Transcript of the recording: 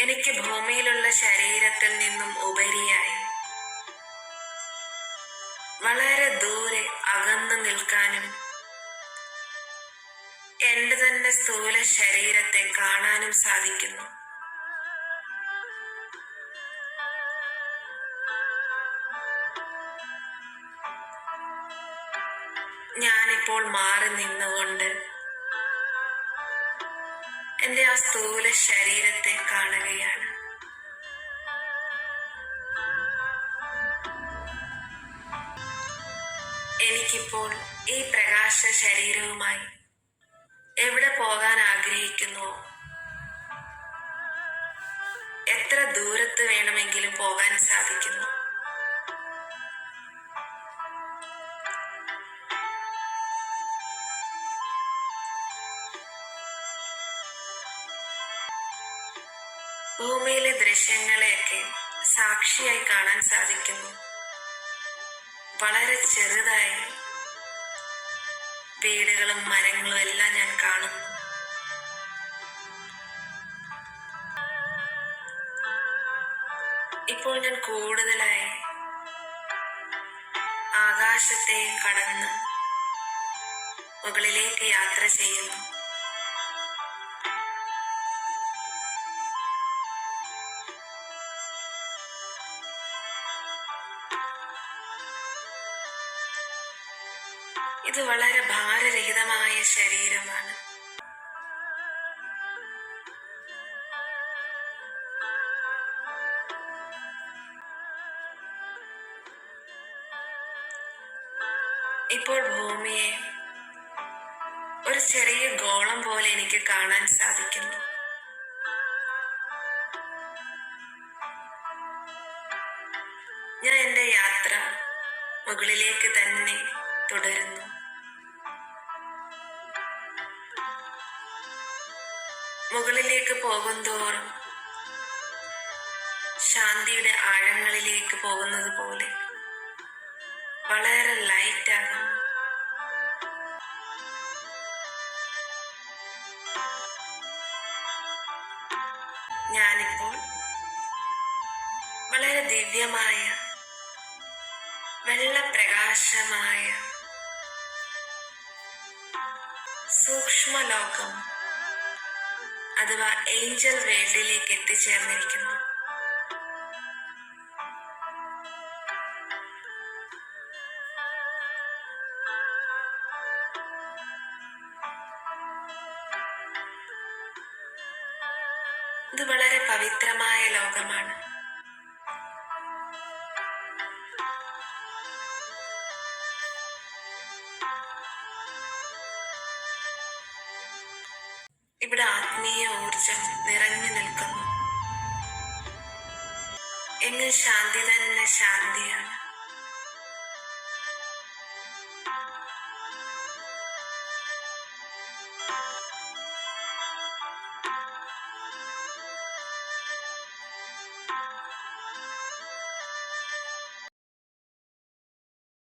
എനിക്ക് ഭൂമിയിലുള്ള ശരീരത്തിൽ നിന്നും ഉപരിയായി. വളരെ ദൂരെ അകന്നു നിൽക്കാനും എന്റെ തന്നെ സ്ഥൂല ശരീരത്തെ കാണാനും സാധിക്കുന്നു. ഞാനിപ്പോൾ മാറി നിന്നുകൊണ്ട് എന്റെ ആ സ്ഥൂല ശരീരത്തെ കാണുകയാണ്. എനിക്കിപ്പോൾ ഈ പ്രകാശ ശരീരവുമായി എവിടെ പോകാൻ ആഗ്രഹിക്കുന്നുവോ എത്ര ദൂരത്ത് വേണമെങ്കിലും പോകാൻ സാധിക്കുന്നു? ഭൂമിയിലെ ദൃശ്യങ്ങളെയൊക്കെ സാക്ഷിയായി കാണാൻ സാധിക്കുന്നു. വളരെ ചെറുതായി വീടുകളും മരങ്ങളും എല്ലാം ഞാൻ കാണുന്നു. ഇപ്പോൾ ഞാൻ കൂടുതലായി ആകാശത്തെ കടന്ന് മുകളിലേക്ക് യാത്ര ചെയ്യുന്നു. ഇത് വളരെ ഭാരരഹിതമായ ശരീരമാണ്. ഇപ്പോൾ ഭൂമിയെ ഒരു ചെറിയ ഗോളം പോലെ എനിക്ക് കാണാൻ സാധിക്കുന്നു. ഞാൻ എന്റെ യാത്ര മുകളിലേക്ക് തന്നെ തുടരുന്നു. മുകളിലേക്ക് പോകുന്തോറും ശാന്തിയുടെ ആഴങ്ങളിലേക്ക് പോകുന്നത് പോലെ വളരെ ലൈറ്റ് ആകുന്നു. ഞാനിപ്പോൾ വളരെ ദിവ്യമായ വെള്ളപ്രകാശമായ സൂക്ഷ്മലോകം അഥവാ ഏഞ്ചൽ വേൾഡിലേക്ക് എത്തിച്ചേർന്നിരിക്കുന്നു. ഇത് വളരെ പവിത്രമായ ലോകമാണ്. ഇവിടെ ആത്മീയ ഊർജം നിറഞ്ഞു നിൽക്കുന്നു. എങ്ങും ശാന്തി തന്നെ ശാന്തിയാണ്.